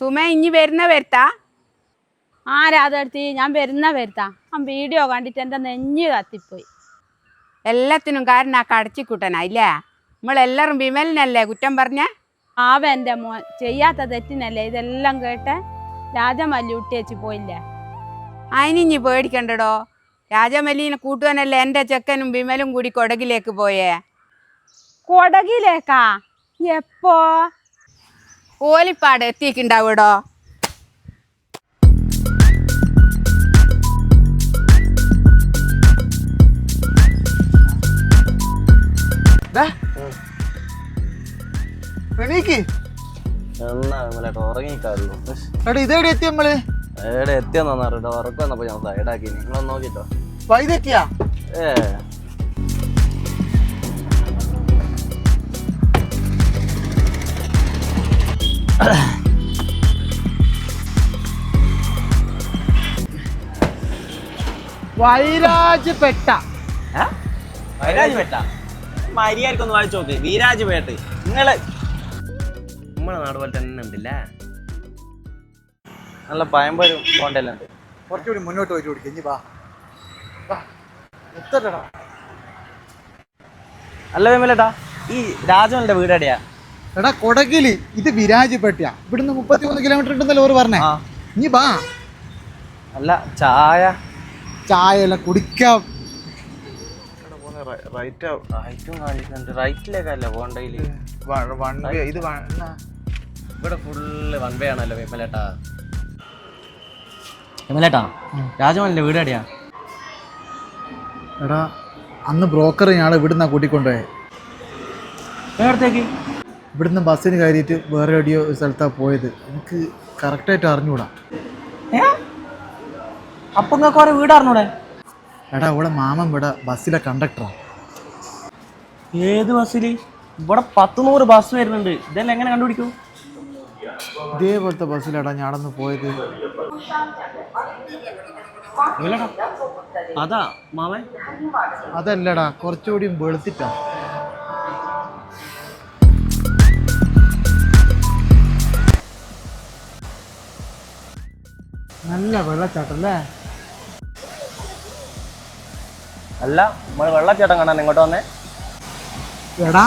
സുമ ഇനി വരുന്ന വരുത്താ? ആ രാധടുത്തി ഞാൻ വരുന്ന വരുത്താ. ആ വീഡിയോ കണ്ടിട്ട് എന്റെ നെഞ്ഞ് കത്തിപ്പോയി. എല്ലാത്തിനും കാരണം ആ കടച്ചിക്കുട്ടനാ ഇല്ലേ? നമ്മളെല്ലാവരും വിമലിനല്ലേ കുറ്റം പറഞ്ഞ? ആവ എന്റെ മോൻ ചെയ്യാത്ത തെറ്റിനല്ലേ? ഇതെല്ലാം കേട്ട്? രാജമല്ലി ഉട്ടിയച്ച് പോയില്ലേ? അതിനി പേടിക്കണ്ടടോ. രാജമല്ലീനെ കൂട്ടുവാനല്ലേ എന്റെ ചെക്കനും വിമലും കൂടി കൊടകിലേക്ക് പോയേ? കൊടകിലേക്കാ? എപ്പോ? ഓലിപ്പാട് എത്തിയിട്ടുണ്ടാവൂടോ ഉറക്കം വന്നപ്പോ ഞാൻ സൈഡാക്കി നിങ്ങളൊന്ന് നോക്കിട്ടോ. ഏ. വൈരാജ് പെട്ട വൈരാജ് പെട്ട മര്യാദക്കൊന്ന് വായിച്ചു നോക്ക്. വീരാജ് പേട്ട് നിങ്ങൾ നമ്മളെ നാട് പോലെ തന്നെ ഉണ്ടല്ലേ? നല്ല പയം പോലും ഉണ്ട് കുറച്ചുകൂടി മുന്നോട്ട് പോയിട്ട് കൊടുക്കുക ഇനി വാ. എത്തട്ടെടാ അല്ല വിമലേട്ടാ ഈ രാജമലിന്റെ വീട് എവിടെയാ? എടാ കൊടകിൽ. ഇത് വിരാജ് പെട്ടിയാ ഇവിടുന്ന് മുപ്പത്തി മൂന്ന് കിലോമീറ്റർ ഉണ്ടെന്നല്ലോ ഓർ പറഞ്ഞേ? ഇനി ബാ അല്ല ചായ. ചായ എല്ലാം കുടിക്കാം ഇവിടെ ഫുള്ള് വൺ വേ ആണല്ലോ വിമലേട്ടാ. വിമലേട്ടാ രാജമലിന്റെ വീട് എവിടെയാ? എടാ അന്ന് ബ്രോക്കർ ഞാൻ ഇവിടുന്ന കൂട്ടിക്കൊണ്ടുപോയത് എവിടത്തേക്ക് ഇവിടുന്ന് ബസ്സിന് കയറിയിട്ട് വേറെ എവിടെയോ ഒരു സ്ഥലത്താണ് പോയത്. എനിക്ക് കറക്റ്റായിട്ട് അറിഞ്ഞൂടാ. അപ്പൊ നിങ്ങൾക്ക് ഓരോ വീട് എടാ ഇവിടെ മാമൻ ഇവിടെ ബസ്സിലെ കണ്ടക്ടറാ ഏത് ബസ്സിൽ ഇവിടെ പത്ത് നൂറ് ബസ് വരുന്നുണ്ട്. ഇതെല്ലാം എങ്ങനെ കണ്ടുപിടിക്കും? ഇതേപോലത്തെ ബസ്സിലെടാ ഞാടന്ന് പോയത്. അതാ മാമൻ അതല്ലടാ കുറച്ചുകൂടി വെളുത്തിട്ടാ. നല്ല വെള്ളച്ചാട്ടല്ലേ അല്ല നമ്മൾ വെള്ളച്ചാട്ടം കാണാൻ ഇങ്ങോട്ട് വന്നേ. എടാ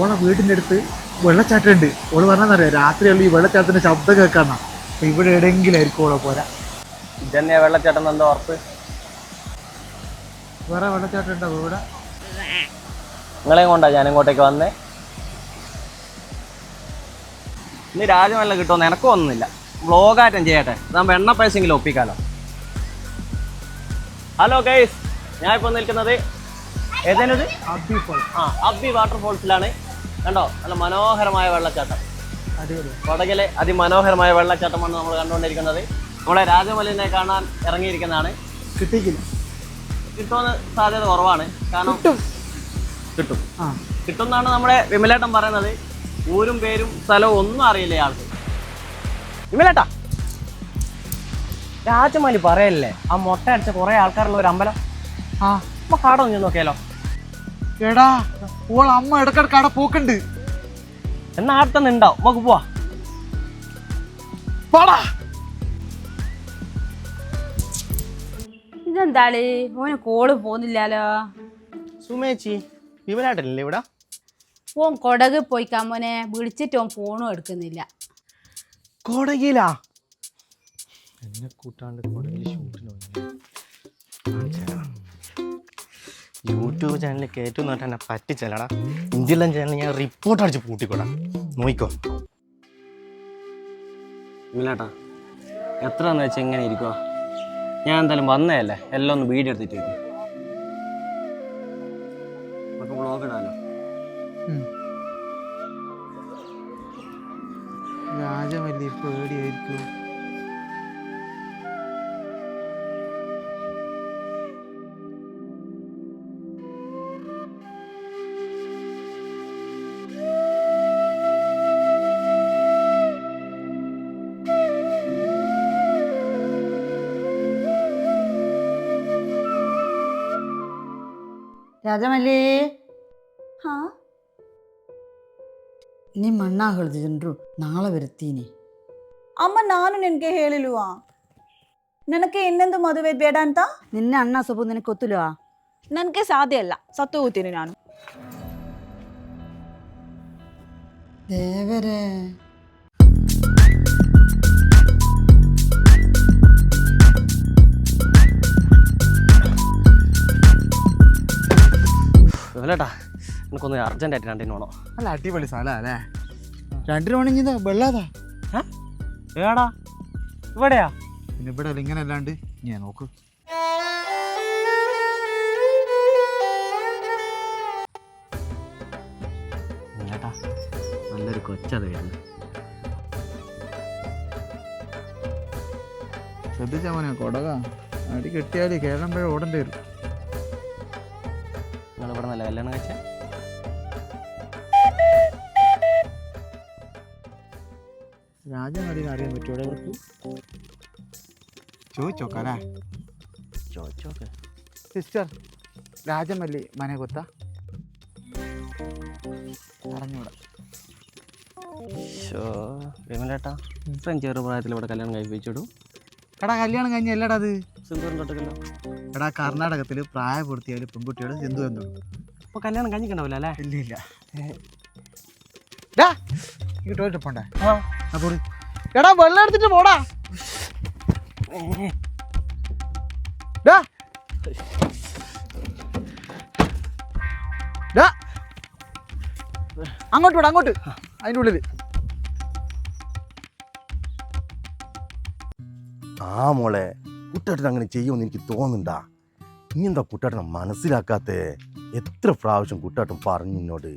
ഓളെ വീടിന്റെ അടുത്ത് വെള്ളച്ചാട്ടം ഉണ്ട്. ഓൾ പറഞ്ഞറിയാം രാത്രിയുള്ള ഈ വെള്ളച്ചാട്ടത്തിന്റെ ശബ്ദം കേൾക്കാന്നാ. അപ്പൊ ഇവിടെ എവിടെയെങ്കിലും ആയിരിക്കും ഓളെ പോരാ. ഇതന്നെയാ വെള്ളച്ചാട്ടം എന്താ ഉറപ്പ്? വേറെ വെള്ളച്ചാട്ടം ഉണ്ടാവും ഇവിടെ? നിങ്ങളെയും കൊണ്ടാ ഞാൻ ഇങ്ങോട്ടേക്ക് വന്നേ. ഇന്ന് രാജമല്ല കിട്ടുമെന്ന് എനക്കും ഒന്നുമില്ല. വ്ളോഗാറ്റം ചെയ്യട്ടെ. നമ്മൾ എണ്ണ പൈസയെങ്കിലും ഒപ്പിക്കാലോ. ഹലോ ഗൈസ് ഞാൻ ഇപ്പോൾ നിൽക്കുന്നത് അബ്ബി ഫോൾസ് ആ അബ്ബി വാട്ടർഫോൾസിലാണ് കണ്ടോ? നല്ല മനോഹരമായ വെള്ളച്ചാട്ടം. കൊടകിലെ അതിമനോഹരമായ വെള്ളച്ചാട്ടമാണ് നമ്മൾ കണ്ടുകൊണ്ടിരിക്കുന്നത്. നമ്മളെ രാജമലിനെ കാണാൻ ഇറങ്ങിയിരിക്കുന്നതാണ്. കിട്ടിക്കില്ല കിട്ടുമെന്ന് സാധ്യത കുറവാണ്. കാരണം കിട്ടും. കിട്ടും. എന്നാണ് നമ്മുടെ വിമലേട്ടൻ പറയുന്നത്. ഊരും പേരും സ്ഥലവും ഒന്നും അറിയില്ല ആൾക്ക് വിമലേട്ടാ. രാജമലി പറയല്ലേ? ആ മൊട്ട അടിച്ച കുറെ ആൾക്കാരുള്ള ഒരു അമ്പലം. ആ അപ്പൊ കാട ഒന്ന് നോക്കിയാലോ? എടാ ഓൾ അമ്മ ഇടക്കിടക്ക് അവിടെ പോക്കുണ്ട്. എന്നാ തന്നെ ഉണ്ടാവും നമുക്ക് പോവാ. പാടാ. ഇതെന്താൾ ഓന് കോൾ പോന്നില്ലാലോ സുമേച്ചി വിമലേട്ടനില്ലേ ഇവിടെ? ഓൻ കൊടക് പോയിക്കാൻ മോനെ. വിളിച്ചിട്ട് ഓൻ ഫോണും എടുക്കുന്നില്ല. കൊടകിലാ? എന്നെ കൂട്ടാണ്ട് കൊടകിൽ ഷൂട്ടിന് യൂട്യൂബ് ചാനലിൽ കയറ്റും നോട്ട് എന്നെ പറ്റിച്ചല്ലടാ. ഇന്ത്യയിലെ ചാനൽ ഞാൻ റിപ്പോർട്ട് അടിച്ച് പൂട്ടിക്കൂടാ. നോയിക്കോ. ഇല്ലാട്ടാ. എത്ര എന്ന് വെച്ചാൽ എങ്ങനെ ഇരിക്കുക ഞാൻ എന്തായാലും വന്നതല്ലേ? എല്ലാം ഒന്ന് വീഡിയോ എടുത്തിട്ട് നമുക്ക് വ്ളോഗ് ഇടാലോ. പേടിയായിരിക്കും. ರಾಜಮಲ್ಲಿ ಹಾ ನಿಮ್ಮ ಅಣ್ಣ ಹೇಳ್ದಿದ್ರು ನಾಳೆ ಬರ್ತೀನಿ ಅಮ್ಮ ನಾನು ನಿನಗೆ ಹೇಳಿಲ್ವಾ ನನಗೆ ಇನ್ನೊಂದು ಮದುವೆ ಬೇಡ ಅಂತ ನಿನ್ನ ಅಣ್ಣ ಸೊಪ್ಪು ನಿನಗೆ ಗೊತ್ತಿಲ್ವಾ ನನಗೆ ಸಾಧ್ಯ ಇಲ್ಲ ಸತ್ತು ಹೋಗ್ತೀನಿ ನಾನು ದೇವರೇ വിമലേട്ടാ എനിക്കൊന്ന് അർജന്റായിട്ട് രണ്ടിന് വേണോ. അല്ല അടിപൊളി സ്ഥലം അല്ലേ? രണ്ടിന് വേണമെങ്കിൽ വെള്ളാതാ. ഏടാ ഇവിടെയാ? പിന്നെ ഇവിടെ ഇങ്ങനെ അല്ലാണ്ട്. ഞാൻ നോക്ക്. നല്ലൊരു കൊച്ചത് വരുന്നു. ശ്രദ്ധിച്ചാ മോനെ കൊടക. അടി കെട്ടിയാൽ കേരളം പഴ ഓടേണ്ടി വരും. കല്യാണം കഴിച്ച? രാജമലീനെ അറിയാൻ പറ്റുമോ അവർക്ക് ചോദിച്ചോക്കാലേ ചോദിച്ചോക്കെ സിസ്റ്റർ രാജമല്ലി മനെ കൊത്ത അറിഞ്ഞൂടാ വിമലേട്ടാ ഇത്രയും ചെറുപ്രായത്തിൽ ഇവിടെ കല്യാണം കഴിപ്പിച്ചിടും എടാ കല്യാണം കഴിഞ്ഞ അല്ലടാ അത്? സിന്ധു തൊട്ടക്കല്ലോ എടാ കർണാടകത്തിൽ പ്രായപൂർത്തിയായ പെൺകുട്ടികൾ സിന്ധു എന്നു അപ്പോൾ കല്യാണം കഴിഞ്ഞിട്ടുണ്ടാവില്ല അല്ലേ? ഇല്ല ഇല്ല. ഡാ ഈ ടോയ്ലറ്റ് പോണ്ടേ ആ അപ്പോൾ എടാ വെള്ളം എടുത്തിട്ട് പോടാ. ഡാ. ഡാ. അങ്ങോട്ട് വിടാ അങ്ങോട്ട്. അതിന്റെ ഉള്ളിൽ ആ മോളെ കുട്ടേട്ടൻ അങ്ങനെ ചെയ്യുമെന്ന് എനിക്ക് തോന്നുന്നുണ്ടാ. ഇനി എന്താ കുട്ടേട്ടനെ മനസ്സിലാക്കാത്തേ? എത്ര പ്രാവശ്യം കുട്ടാട്ടം പറഞ്ഞു എന്നോട്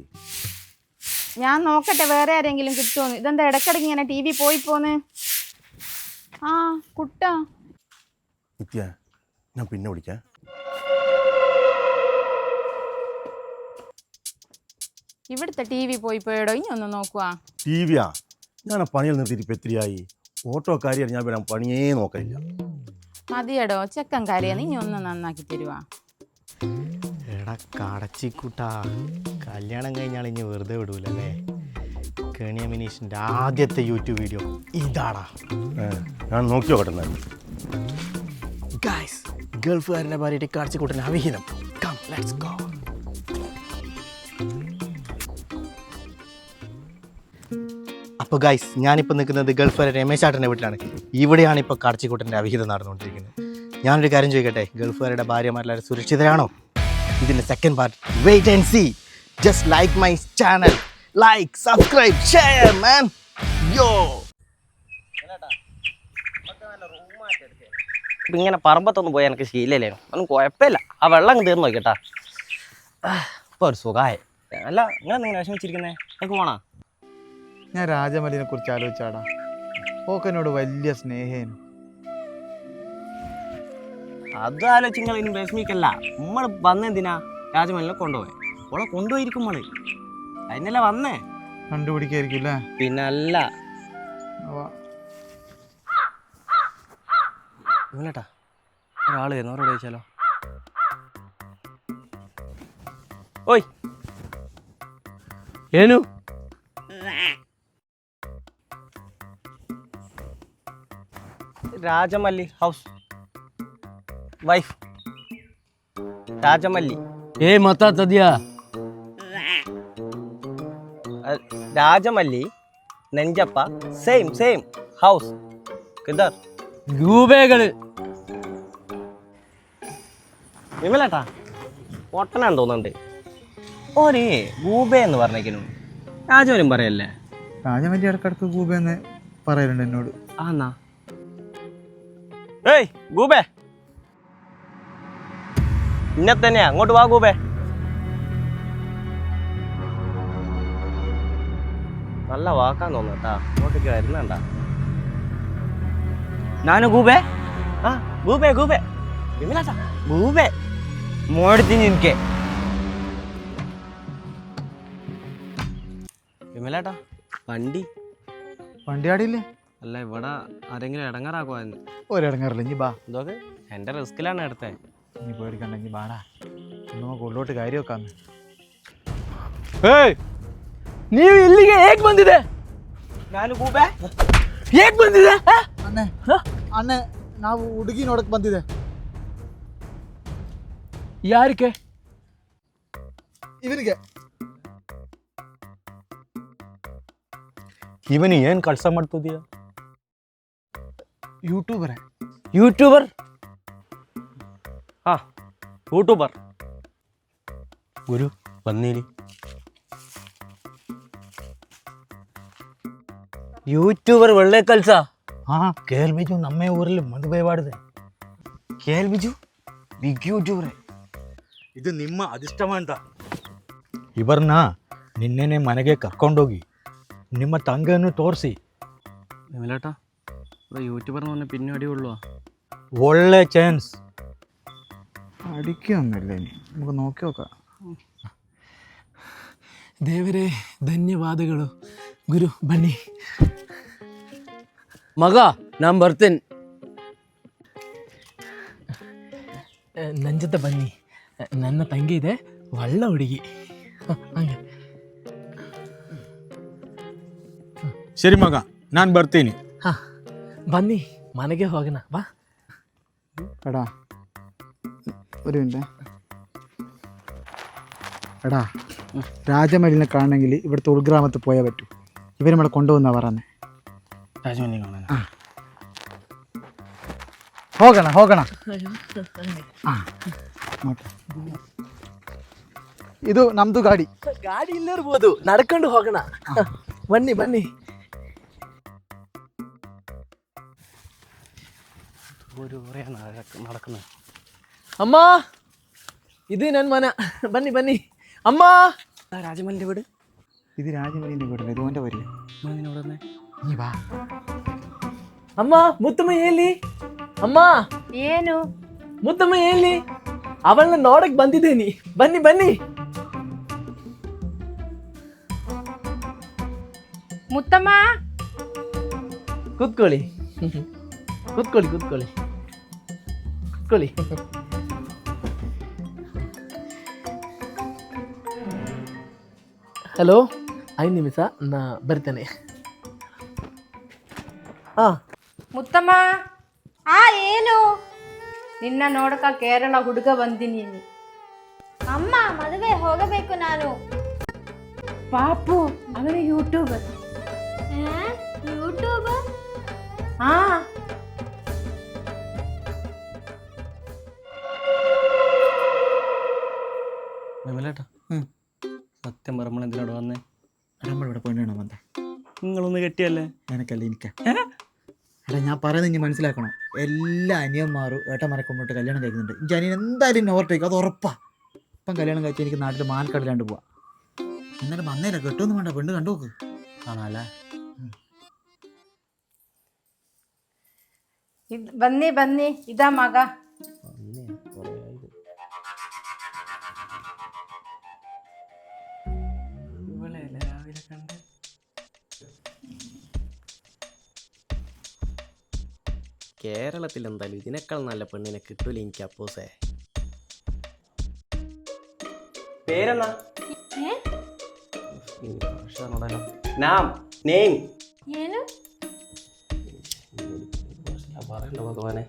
ഞാൻ നോക്കട്ടെ വേറെ ആരെങ്കിലും കിട്ടുമോ ഇതെന്താ ഇടക്കിടക്ക് ഇങ്ങനെ ടി വി പോയി പോന്ന്? ആ കുട്ടാ. നിത്യ ഞാൻ പിന്നെ വിളിക്കാം. ഇവിടുത്തെ ടി വി പോയി പോയടോ ഇനി ഒന്ന് നോക്കുവാ. ടി വിയാ? ഞാൻ ആ പണിയിൽ നിർത്തിയിട്ട് ഇപ്പം എത്രയായി? ഓട്ടോക്കാരിയാണ് ഞാൻ വരാൻ പണിയേ നോക്കില്ല മതിയടോ ചെക്കൻ കരയെന്ന് ഇനി ഒന്ന് നന്നാക്കി തരുവാ. എടാ കടച്ചിക്കുട്ടാ. കല്യാണം കഴിഞ്ഞാൽ ഇനി വെറുതെ വിടൂലല്ലേ? കേണിയ മിനീഷിന്റെ ആദ്യത്തെ യൂട്യൂബ് വീഡിയോ ഇതാടാ. ഞാൻ നോക്കി നോക്കട്ടെ ഗായ്സ് ഗൾഫുകാരന്റെ ഭാര്യയുടെ കാഴ്ചക്കൂട്ടൻ അവിഹിതം. കം ലെറ്റ്സ് ഗോ അപ്പോൾ ഗൈസ് ഞാനിപ്പോൾ നിൽക്കുന്നത് ഗൾഫുകാരൻ രമേശ് ചേട്ടന്റെ വീട്ടിലാണ്. ഇവിടെയാണ് ഇപ്പോൾ കാർച്ചിക്കൂട്ടന്റെ അവിഹിതം നടന്നുകൊണ്ടിരിക്കുന്നത്. ഞാനൊരു കാര്യം ചോദിക്കട്ടെ? ഗൾഫുകാരുടെ ഭാര്യമാരെല്ലാവരും സുരക്ഷിതരാണോ? ഇതിന്റെ second part wait and see just like my channel like subscribe share man yo ഇങ്ങനെ പറമ്പത്തൊന്നും പോയാൽ എനിക്ക് ശീലല്ലേ? ഒന്നും കുഴപ്പമില്ല. ആ വെള്ളം അങ്ങ് തീർന്നു നോക്കട്ടാ ഇപ്പോൾ ഒരു സുഖമായി. അല്ല നിങ്ങൾ എന്തെങ്കിലും വിഷമിച്ചിരിക്കുന്നേ? എനിക്ക് പോണാ? ഞാൻ രാജമലിനെ കുറിച്ച് ആലോചിച്ചാടാ. ഓക്കെന്നോട് വലിയ സ്നേഹേനു. അത് ആലോചിച്ച് നിങ്ങൾ ഇനി വിഷമിക്കല്ല നമ്മൾ വന്നെന്തിനാ രാജമലിനെ കൊണ്ടുപോയി? ഓളെ കൊണ്ടുപോയിരിക്കും നമ്മൾ അതിനല്ലേ വന്നേ? കണ്ടുപിടിക്കായിരിക്കും അല്ലേ? പിന്നല്ല. ഇവനേട്ടാ ഒരാൾ വരുന്നു. അവരോട് ചോദിച്ചാലോ? ഓയ്. ഏനു. രാജമല്ലി ഹൗസ്. വൈഫ്. രാജമല്ലി. ഏ മത്താ രാജമല്ലി നെഞ്ചപ്പ സെയിം സെയിം ഹൗസ് കിദർ. രൂപകൾ. വിമലേട്ടാ പൊട്ടനാന്ന് തോന്നുന്നുണ്ട്. ഓരേ ഗൂബ എന്ന് പറഞ്ഞേക്കണു രാജവരും പറയല്ലേ? രാജമല്ലി ഇടക്കിടക്ക് ഗൂബ എന്ന് പറയലുണ്ട് എന്നോട്. ആന്നാ. ഏയ് ഗൂബേ. ഇന്നെ തന്നെയാ അങ്ങോട്ട് വാ ഗൂബേ നല്ല വാക്കാൻ തോന്നുന്നു കേട്ടാ അങ്ങോട്ടേക്ക് വരുന്നുണ്ട ನಾನು ಗೂಬೆ ആ ഗൂബേ ഗൂബേ വിമലേട്ടാ ഗൂബേ ಮಾಡ್ತೀನಿ ನಿನ್ಕೆ വിമലേട്ടാ വണ്ടി വണ്ടിയാടിയില്ലേ അല്ല ഇവിടെ ആരെങ്കിലും ഇടങ്ങാറാക്കുവാന്ന് ഒരിടങ്ങാറില്ല ഇനി ബാ ഇതൊക്കെ എൻ്റെ റിസ്കിലാണ് എടുത്തേ ഇനി പേടിക്കണ്ട ഇനി ബാടാ നമുക്ക് ഉള്ളോട്ട് കാര്യം വെക്കാന്ന് ಏಯ್ ನೀವು ಇಲ್ಲಿಗೆ ಹೇಗೆ ಬಂದಿದೆ ഞാൻ ഗൂബേ ಹೇಗ್ ಬಂದಿದೆ ಆ? ಅಣ್ಣೆ ಅಣ್ಣೆ ನಾವು ಹುಡುಗಿ ನೋಡಕ್ ಬಂದಿದೆ ಯಾರಿಗೆ ಇವನಿಗೆ ಇವನು ಏನು ಕೆಲಸ ಮಾಡ್ತಿದೀಯ ಯೂಟ್ಯೂಬರೇ ಯೂಟ್ಯೂಬರ್ ಹಾ ಯೂಟ್ಯೂಬರ್ ഗുരു വന്നേനി ಯೂಟ್ಯೂಬರ್ ಒಳ್ಳೆ ಕೆಲ್ಸ ಹಾ ಕೆ ಎಲ್ ಬಿಜು ನಮ್ಮ ಊರಲ್ಲಿ ಮದುವೆ ಮಾಡಿದೆ ಕೆ ಎಲ್ ಬಿಜು ಬಿಗ್ ಯೂಟ್ಯೂಬ್ರೆ ಇದು ನಿಮ್ಮ ಅಧಿಷ್ಟಮ ಅಂತ ಇವರನ್ನ ನಿನ್ನೆನೆ ಮನೆಗೆ ಕರ್ಕೊಂಡೋಗಿ ನಿಮ್ಮ ತಂಗನ್ನು ತೋರಿಸಿ വിമലേട്ടാ ഇവിടെ യൂട്യൂബർ എന്ന് പറഞ്ഞാൽ പിന്നെ അടിയുള്ളൂ ಒಳ್ಳೆ ಚಾನ್ಸ್ അടിക്കൊന്നുമില്ല ഇനി നമുക്ക് നോക്കി നോക്കാം ದೇವರೇ ಧನ್ಯವಾದಗಳು ಗುರು ಬನ್ನಿ ಮಗ ನಾನು ಬರ್ತೇನೆ ನನ್ನ ಜೊತೆ ಬನ್ನಿ ನನ್ನ ತಂಗಿ ಇದೆ ಒಳ್ಳೆ ಹುಡುಗಿ ಹ, ಹಂಗೆ ಸರಿ ಮಗ ನಾನು ಬರ್ತೀನಿ ಹಾಂ ಬನ್ನಿ ಮನೆಗೆ ಹೋಗೋಣ ಬಾ എടാ ഒരു മിനിറ്റ് എടാ രാജമലിനെ കാണണമെങ്കിൽ ഇവിടുത്തെ ഉൾഗ്രാമത്തിൽ പോയാൽ പറ്റൂ ഇവർ നമ്മളെ കൊണ്ടുപോകുന്ന പറഞ്ഞേ രാജമല്ലി കാണാൻ ಹೋಗೋಣ ಹೋಗೋಣ ಆ, ಓಕೆ. ಇದು ನಮ್ದು ಗಾಡಿ ಗಾಡಿ ಇಲ್ಲೇ ಇರ್ಬೋದು ನಡ್ಕೊಂಡು ಹೋಗೋಣ ಬನ್ನಿ ಬನ್ನಿ ഒരു കുറേ നടക്കുന്നത് ಅಮ್ಮ ಇದು ನನ್ನ ಮನೆ ಬನ್ನಿ ಬನ್ನಿ ಅಮ್ಮ രാജമലിൻ്റെ വീട് ഇത് രാജമലിന്റെ വീടല്ലേ ഇത് ഓൻ്റെ വരില്ല ഇവിടെ വന്നേ നീ വാ ಅಮ್ಮ ಮುತ್ತಮ್ಮ ಎಲ್ಲಿ ಅಮ್ಮ ಏನು ಮುತ್ತಮ್ಮ ಎಲ್ಲಿ ಅವಳನ್ನ ನೋಡಕ್ ಬಂದಿದ್ದೀನಿ ಬನ್ನಿ ಬನ್ನಿ ಮುತ್ತಮ್ಮ ಕೂತ್ಕೊಳ್ಳಿ ಕೂತ್ಕೊಳ್ಳಿ ಕೂತ್ಕೊಳ್ಳಿ ಕೂತ್ಕೊಳ್ಳಿ ಹಲೋ ಐದು ನಿಮಿಷ ನಾ ಬರ್ತೇನೆ ಹಾಂ ಮುತ್ತಮ್ಮ ಆ ಏನು ನಿನ್ನ ನೋಡಕ ಕೇರಳ ಹುಡುಗ ಬಂದಿನಿ ಅಮ್ಮ ಮದುವೆ ಹೋಗಬೇಕು ನಾನು ಪಾಪು ಅವನು ಯೂಟ್ಯೂಬರ್ ಯೂಟ್ಯೂಬ್ ಹಾ మేమేలేట സത്യം പറമ്പള എന്തിനാണ് വന്നേ? നമ്മളിവിടെ പെണ്ണാണോ വന്നേ നിങ്ങളൊന്ന് കെട്ടിയല്ലേ? എനിക്കല്ല എനിക്കാ അല്ല ഞാൻ പറയുന്നത് ഇനി മനസ്സിലാക്കണം. എല്ലാ അനിയന്മാരും ഏട്ടന്മാരെ കൊണ്ടിട്ട് കല്യാണം കഴിക്കുന്നുണ്ട്. എനിക്ക് അനിയൻ എന്തായാലും എന്നെ ഓവർടേക്കും അത് ഉറപ്പാ. ഇപ്പം കല്യാണം കഴിച്ച് എനിക്ക് നാട്ടിൽ മാനക്കടലാണ്ട് പോവാ. എന്നാലും വന്നേല കെട്ടൊന്നും വേണ്ട. പെണ്ണ് കണ്ടു നോക്ക്. കാണാല്ലേ വന്നേ വന്നേ. ഇതാ മകാ. കേരളത്തിൽ എന്തായാലും ഇതിനേക്കാൾ നല്ല പെണ്ണിനെ കിട്ടൂല എനിക്ക് അപ്പോസേ. പേരെന്നാ? നാം നെയിം. പറയണ്ട ഭഗവാനെ.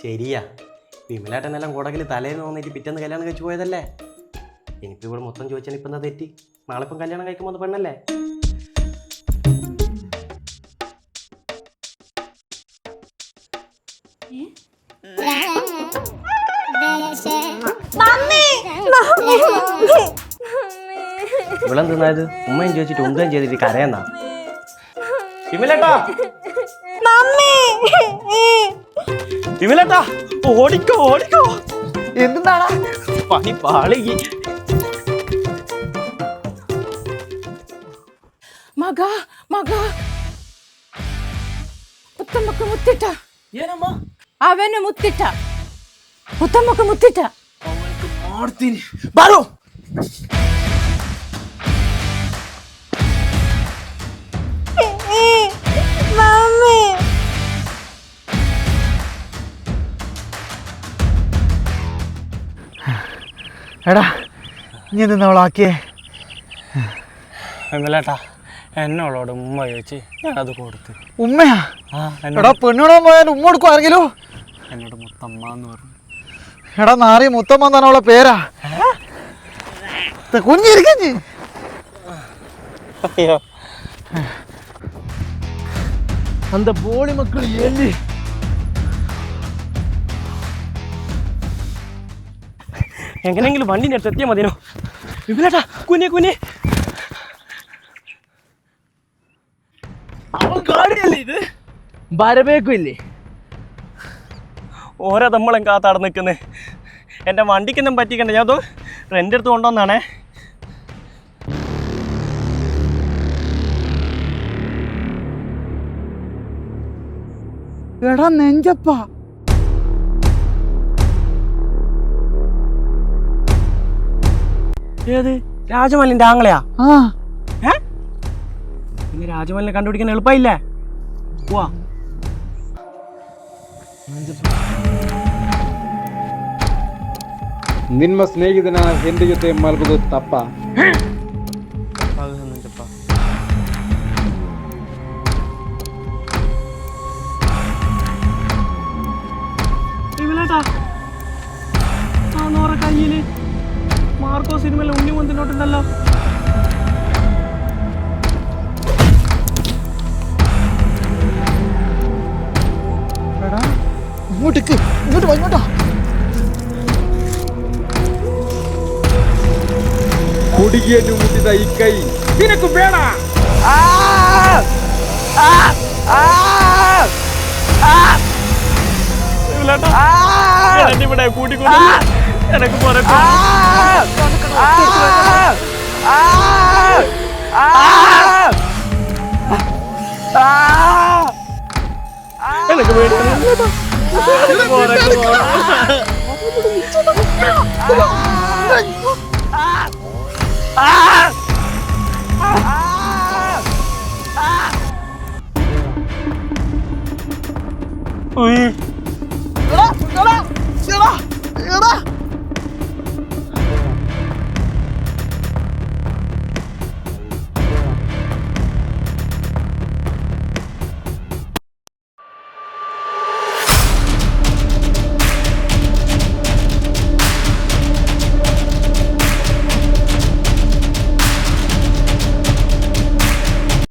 ശരിയാ. വിമലേട്ടനെല്ലാം കൂടെങ്കിൽ തലേന്ന് വന്നിട്ട് പിറ്റേന്ന് കല്യാണം കഴിച്ചു പോയതല്ലേ? ഇനിയിപ്പോൾ ഇവിടെ മൊത്തം ചോദിച്ചാൽ ഇപ്പം എന്താ തെറ്റി? നാളെ ഇപ്പം കല്യാണം കഴിക്കുമ്പോൾ പെണ്ണല്ലേ? ഇവളെന്തിനായത് ഉമ്മയും ചോദിച്ചിട്ട് ഉന്തയും ചെയ്തിട്ട് കരയെന്നാ വിമലേട്ടാ വിമലേട്ടാ ഓടിക്കോ ഓടിക്കോ എന്താണ് പണി പാളി ಮಗ ಮಗ ಮುತ್ತಮ್ಮಕ್ಕೆ ಮುತ್ತಿಟ್ಟ ಏನಮ್ಮ ಅವನು ಮುತ್ತಿಟ್ಟ മുത്തമ്മക്ക് മുത്തിട്ട ബാലു എടാ നീ എന്തെന്നാ അവളാക്കിയേ വിമലേട്ടാ എന്നോളോട് ഉമ്മ ചോദിച്ച് ഞാനത് കൊടുത്തു ഉമ്മയാ ആ എടാ പെണ്ണുടാൻ പോയാൽ ഉമ്മ കൊടുക്കും ആരെങ്കിലും എന്നോട് മുത്തമ്മ എന്ന് പറഞ്ഞു എടാ നാറി മുത്തമ്മ എന്നാണ് അവളെ പേരാ കുഞ്ഞിരിക്കഞ്ഞ് അയ്യോ அந்த போலி மக்கள் ஏந்தி എങ്ങനെയെങ്കിലും വണ്ടി അടുത്ത് എത്തിയാൽ മതിയോ വിപുലേട്ടാ കുഞ്ഞെ കുഞ്ഞെ. അവൻ ഗാഡിയല്ലേ ഇത്? വരവേക്കും ഇല്ലേ? ഓരോ തമ്മളും കാത്താടെ നിൽക്കുന്നേ. എന്റെ വണ്ടിക്കൊന്നും പറ്റിക്കണ്ട? ഞാൻ അതോ റെന്റ് എടുത്ത് കൊണ്ടുവന്നാണേ? എടാ നെഞ്ചപ്പ. ഏത് രാജമല്ലിൻ്റെ ആങ്ങളെയാ ആ പിന്നെ രാജമല്ലിനെ കണ്ടുപിടിക്കാൻ എളുപ്പമില്ലേ പോവാ ನಿಮ್ಮ ಸ್ನೇಹಿತನ ಹೆಂಡತಿ ಜೊತೆ ಮಲಗೋದು ತಪ್ಪ ഉണ്ടല്ലോ ഇങ്ങോട്ടേക്ക് ഇങ്ങോട്ട് ഇങ്ങോട്ടാ കുടുകിയെന്നു മുട്ടിത ഈ കൈ. നിനക്ക് വേണ? ഇവിടെ കൂട്ടിക്കൊണ്ട്. എനക്ക് ആ. എനക്ക് പേടിയാണ്